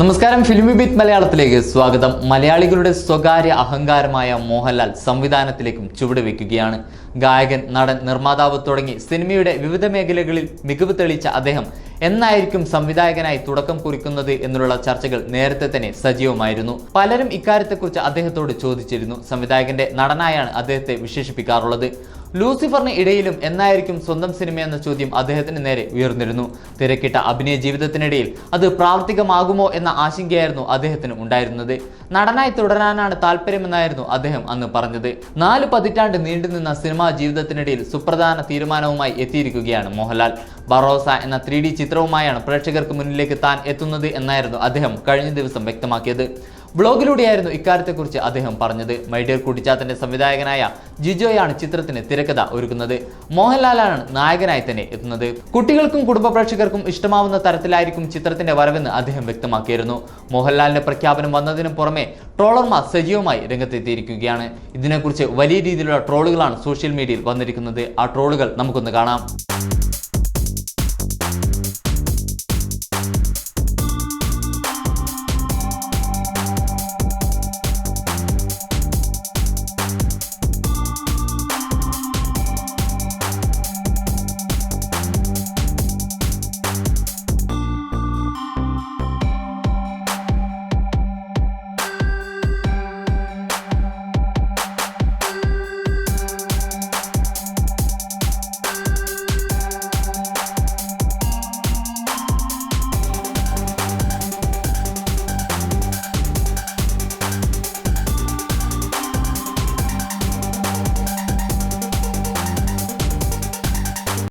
നമസ്കാരം. ഫിലിമി ബീറ്റ് മലയാളത്തിലേക്ക് സ്വാഗതം. മലയാളികളുടെ സ്വകാര്യ അഹങ്കാരമായ മോഹൻലാൽ സംവിധാനത്തിലേക്കും ചുവടുവെക്കുകയാണ്. ഗായകൻ നടൻ നിർമ്മാതാവ് തുടങ്ങി സിനിമയുടെ വിവിധ മേഖലകളിൽ മികവ് തെളിയിച്ച അദ്ദേഹം എന്നായിരിക്കും സംവിധായകനായി തുടക്കം കുറിക്കുന്നത് എന്നുള്ള ചർച്ചകൾ നേരത്തെ തന്നെ സജീവമായിരുന്നു. പലരും ഇക്കാര്യത്തെക്കുറിച്ച് അദ്ദേഹത്തോട് ചോദിച്ചിരുന്നു. സംവിധായകന്റെ നടനായാണ് അദ്ദേഹത്തെ വിശേഷിപ്പിക്കാറുള്ളത്. ലൂസിഫറിന് ഇടയിലും എന്നായിരിക്കും സ്വന്തം സിനിമ എന്ന ചോദ്യം അദ്ദേഹത്തിന് നേരെ ഉയർന്നിരുന്നു. തിരക്കിട്ട അഭിനയ ജീവിതത്തിനിടയിൽ അത് പ്രാവർത്തികമാകുമോ എന്ന ആശങ്കയായിരുന്നു അദ്ദേഹത്തിന് ഉണ്ടായിരുന്നത്. നടനായി തുടരാനാണ് താല്പര്യമെന്നായിരുന്നു അദ്ദേഹം അന്ന് പറഞ്ഞത്. നാല് പതിറ്റാണ്ട് നീണ്ടുനിന്ന സിനിമാ ജീവിതത്തിനിടയിൽ സുപ്രധാന തീരുമാനവുമായി എത്തിയിരിക്കുകയാണ് മോഹൻലാൽ. ബറോസ എന്ന ത്രീ ചിത്രവുമായാണ് പ്രേക്ഷകർക്ക് മുന്നിലേക്ക് താൻ എത്തുന്നത് എന്നായിരുന്നു അദ്ദേഹം കഴിഞ്ഞ ദിവസം വ്യക്തമാക്കിയത്. ബ്ലോഗിലൂടെയായിരുന്നു ഇക്കാര്യത്തെക്കുറിച്ച് അദ്ദേഹം പറഞ്ഞത്. മൈഡിയർ കുട്ടിച്ചാത്തന്റെ സംവിധായകനായ ജിജോയാണ് ചിത്രത്തിന് തിരക്കഥ ഒരുക്കുന്നത്. മോഹൻലാലാണ് നായകനായി തന്നെ എത്തുന്നത്. കുട്ടികൾക്കും കുടുംബ പ്രേക്ഷകർക്കും ഇഷ്ടമാവുന്ന തരത്തിലായിരിക്കും ചിത്രത്തിന്റെ വരവെന്ന് അദ്ദേഹം വ്യക്തമാക്കിയിരുന്നു. മോഹൻലാലിന്റെ പ്രഖ്യാപനം വന്നതിനു പുറമെ ട്രോളർമാർ സജീവമായി രംഗത്തെത്തിയിരിക്കുകയാണ്. ഇതിനെക്കുറിച്ച് വലിയ രീതിയിലുള്ള ട്രോളുകളാണ് സോഷ്യൽ മീഡിയയിൽ വന്നിരിക്കുന്നത്. ആ ട്രോളുകൾ നമുക്കൊന്ന് കാണാം.